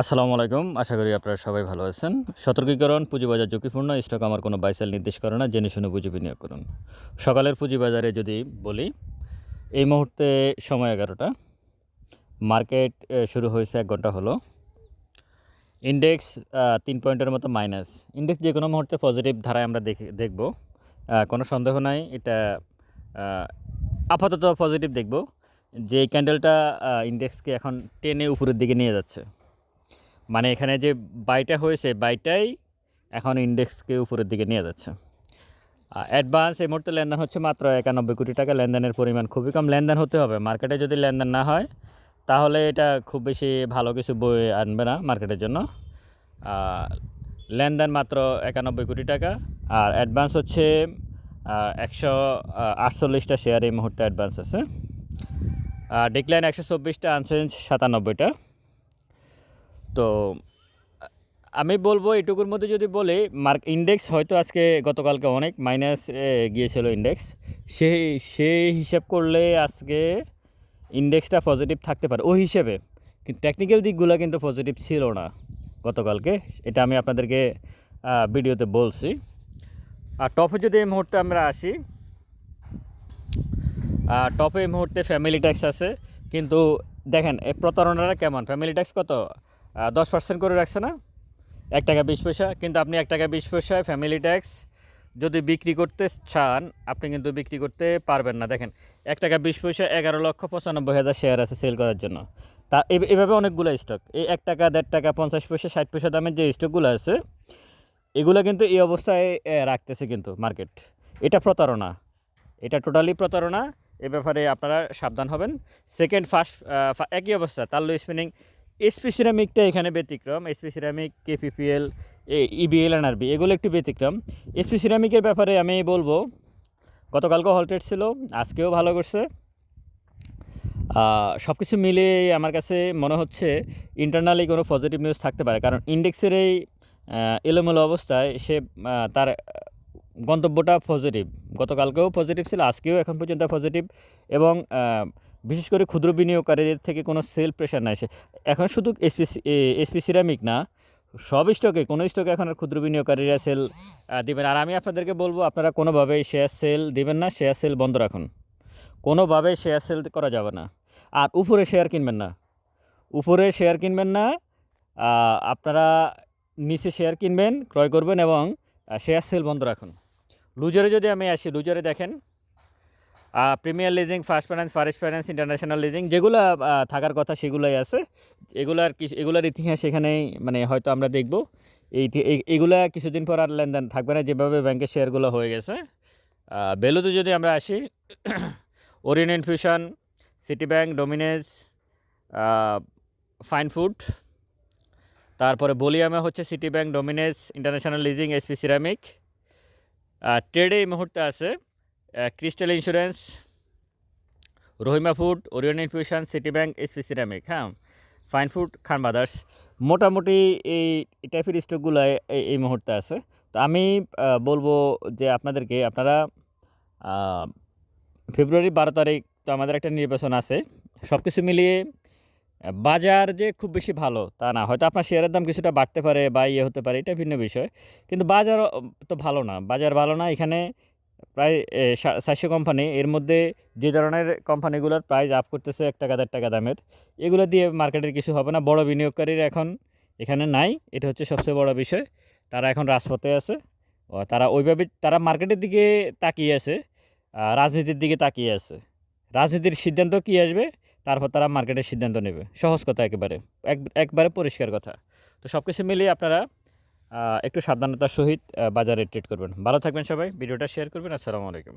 আসসালামু আলাইকুম। আশা করি আপনারা সবাই ভালো আছেন। সতর্কীকরণ, পুঁজিবাজার ঝুঁকিপূর্ণ, স্টক আমার কোনো বাইসেল নির্দেশ করে না, জেনে শুনে পুঁজি বিনিয়োগ করুন। সকালের পুঁজিবাজারে যদি বলি, এই মুহূর্তে সময় এগারোটা। মার্কেট শুরু হয়েছে এক ঘণ্টা হলো। ইন্ডেক্স তিন পয়েন্টের মতো মাইনাস। ইন্ডেক্স যে কোনো মুহূর্তে পজিটিভ ধারায় আমরা দেখে, দেখব। কোনো সন্দেহ নাই, এটা আপাতত পজিটিভ দেখব। যে ক্যান্ডেলটা ইন্ডেক্সকে এখন টেনে উপরের দিকে নিয়ে যাচ্ছে। মানে এখানে যে বাইটা হয়েছে বাইটাই এখন ইন্ডেক্সকে উপরের দিকে নিয়ে যাচ্ছে। অ্যাডভান্স এই মুহূর্তে লেনদেন হচ্ছে মাত্র একানব্বই কোটি টাকা। লেনদেনের পরিমাণ খুবই কম। লেনদেন হতে হবে। মার্কেটে যদি লেনদেন না হয়, তাহলে এটা খুব বেশি ভালো কিছু বই আনবে না মার্কেটের জন্য। লেনদেন মাত্র একানব্বই কোটি টাকা। আর অ্যাডভান্স হচ্ছে একশো আটচল্লিশটা শেয়ার এই মুহূর্তে অ্যাডভান্স আছে। ডিক্লাইন একশো চব্বিশটা আনচেঞ্জ সাতানব্বইটা। তো আমি বলব এটুকুর মধ্যে যদি বলি, মার্ক ইন্ডেক্স হয়তো আজকে গতকালকে অনেক মাইনাস গিয়েছিল ইন্ডেক্স সেই সেই হিসাব করলে আজকে ইন্ডেক্সটা পজিটিভ থাকতে পারে ওই হিসেবে। কিন্তু টেকনিক্যাল দিকগুলো কিন্তু পজিটিভ ছিল না গতকালকে, এটা আমি আপনাদেরকে ভিডিওতে বলছি। আর টপে যদি এই মুহূর্তে আমরা আসি টপে এই মুহূর্তে ফ্যামিলি ট্যাক্স আছে, কিন্তু দেখেন এই প্রতারণাটা কেমন? ফ্যামিলি ট্যাক্স কত? দশ পার্সেন্ট করে রাখছে না? এক টাকা বিশ পয়সা। কিন্তু আপনি এক টাকা বিশ পয়সায় ফ্যামিলি ট্যাক্স যদি বিক্রি করতে চান, আপনি কিন্তু বিক্রি করতে পারবেন না। দেখেন, এক টাকা বিশ পয়সা এগারো লক্ষ পঁচানব্বই হাজার শেয়ার আছে সেল করার জন্য। তা এভাবে অনেকগুলো স্টক এই এক টাকা, দেড় টাকা, পঞ্চাশ পয়সা, ষাট পয়সা দামের যে স্টকগুলো আছে, এগুলো কিন্তু এই অবস্থায় রাখতেছে কিন্তু মার্কেট এটা প্রতারণা। এটা টোটালি প্রতারণা। এ ব্যাপারে আপনারা সাবধান হবেন। সেকেন্ড ফার্স্ট একই অবস্থা। তাল্লু স্পিনিং এসপি সিরামিকটা এখানে ব্যতিক্রম। SP ceramic KPPL EBL NRB এগুলো একটু ব্যতিক্রম। এসপি সিরামিকের ব্যাপারে আমি বলব, গতকালকেও হলটেড ছিল, আজকেও ভালো করছে। সব কিছু মিলে আমার কাছে মনে হচ্ছে ইন্টারনালি কোনো পজিটিভ নিউজ থাকতে পারে। কারণ ইন্ডেক্সের এই এলোমেলো অবস্থায় সে তার গন্তব্যটা পজিটিভ গতকালকেও পজিটিভ ছিল, আজকেও এখন পর্যন্ত পজিটিভ এবং বিশেষ করে ক্ষুদ্র বিনিয়োগকারীদের থেকে কোনো সেল প্রেশার না সে। এখন শুধু এসপি সিরামিক না, সব স্টকে কোনো স্টকে এখন আর ক্ষুদ্র বিনিয়োগকারীরা সেল দিবেন আর আমি আপনাদেরকে বলব, আপনারা কোনোভাবেই শেয়ার সেল দেবেন না শেয়ার সেল বন্ধ রাখুন। কোনোভাবে শেয়ার সেল করা যাবে না। আর উপরে শেয়ার কিনবেন না। উপরে শেয়ার কিনবেন না আপনারা নিচে শেয়ার কিনবেন, ক্রয় করবেন এবং শেয়ার সেল বন্ধ রাখুন। লুজারে যদি আমি আসি, লুজারে দেখেন premier leasing first finance forest finance international leasing যেগুলো থাকার কথা সেগুলোই আছে। এগুলার কি, এগুলার ইতিহাস এখানেই মানে হয়তো আমরা দেখব। এই এগুলা কিছুদিন পর আর লেনদেন থাকবে না, যেভাবে ব্যাংকের শেয়ারগুলো হয়ে গেছে। বেলুতে যদি আমরা আসি Orion infusion city bank Dominage fine food তারপরে বলিয়ামে হচ্ছে city bank Dominage international leasing SP ceramic ট্রেডে এই মুহূর্তে আছে। Crystal insurance Rahima food Orion infusion city bank SP ceramic হ্যাঁ? ফাইন ফুড খান ব্রাদার্স মোটামুটি এই টাইপের স্টকগুলো এই মুহূর্তে আছে। তো আমি বলব যে আপনাদেরকে, আপনারা ফেব্রুয়ারি বারো তারিখ তো আমাদের একটা নির্বাচন আছে। সব কিছু মিলিয়ে, বাজার যে খুব বেশি ভালো তা না। হয়তো আপনার শেয়ারের দাম কিছুটা বাড়তে পারে বা ইয়ে হতে পারে, এটা ভিন্ন বিষয়। কিন্তু বাজার তো ভালো না। বাজার ভালো না, এখানে প্রায় চারশো কোম্পানি এর মধ্যে যে ধরনের কোম্পানিগুলোর প্রাইস আপ করতেছে এক টাকা দেড় টাকা দামের, এগুলো দিয়ে মার্কেটের কিছু হবে না। বড় বিনিয়োগকারীর এখন এখানে নাই, এটা হচ্ছে সবচেয়ে বড় বিষয়। তারা এখন রাজপথে আছে তারা ওইভাবে, তারা মার্কেটের দিকে তাকিয়ে আছে রাজনীতির দিকে তাকিয়ে আছে। রাজনীতির সিদ্ধান্ত কী আসবে, তারপর তারা মার্কেটের সিদ্ধান্ত নেবে। সহজ কথা একেবারে, এক, একবারে পরিষ্কার কথা। তো সব কিছু মিলিয়ে আপনারা একটু সাবধানতার সহিত বাজারে ট্রেড করবেন। ভালো থাকবেন সবাই ভিডিওটা শেয়ার করবেন আসসালামু আলাইকুম।